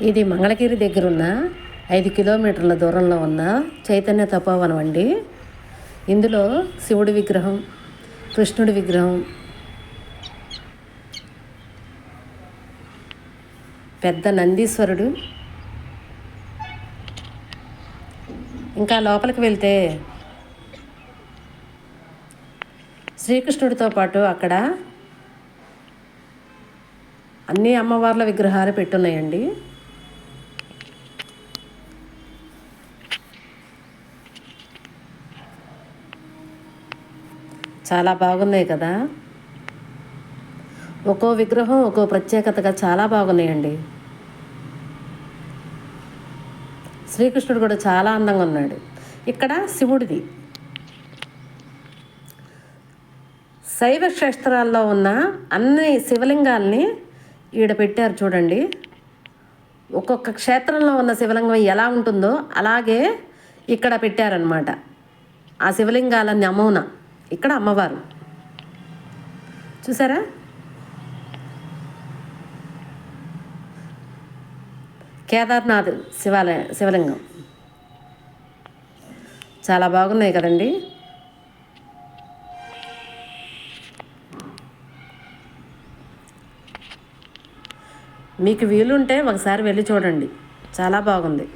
ఇది మంగళగిరి దగ్గర ఉన్న ఐదు కిలోమీటర్ల దూరంలో ఉన్న చైతన్య తపోవనం అండి. ఇందులో శివుడి విగ్రహం కృష్ణుడి విగ్రహం పెద్ద నందీశ్వరుడు. ఇంకా లోపలికి వెళ్తే శ్రీకృష్ణుడితో పాటు అక్కడ అన్ని అమ్మవార్ల విగ్రహాలు పెట్టున్నాయండి. చాలా బాగున్నాయి కదా? ఒక్కో విగ్రహం ఒక్కో ప్రత్యేకతగా చాలా బాగున్నాయండి. శ్రీకృష్ణుడు కూడా చాలా అందంగా ఉన్నాడు. ఇక్కడ శివుడిది. శైవ క్షేత్రాల్లో ఉన్న అన్ని శివలింగాల్ని ఈడ పెట్టారు చూడండి. ఒక్కొక్క క్షేత్రంలో ఉన్న శివలింగం ఎలా ఉంటుందో అలాగే ఇక్కడ పెట్టారనమాట ఆ శివలింగాల నమూనా ఇక్కడ అమ్మవారు. చూసారా? కేదార్నాథ్ శివాలయ శివలింగం. చాలా బాగున్నాయి కదండి. మీకు వీలుంటే ఒకసారి వెళ్ళి చూడండి. చాలా బాగుంది.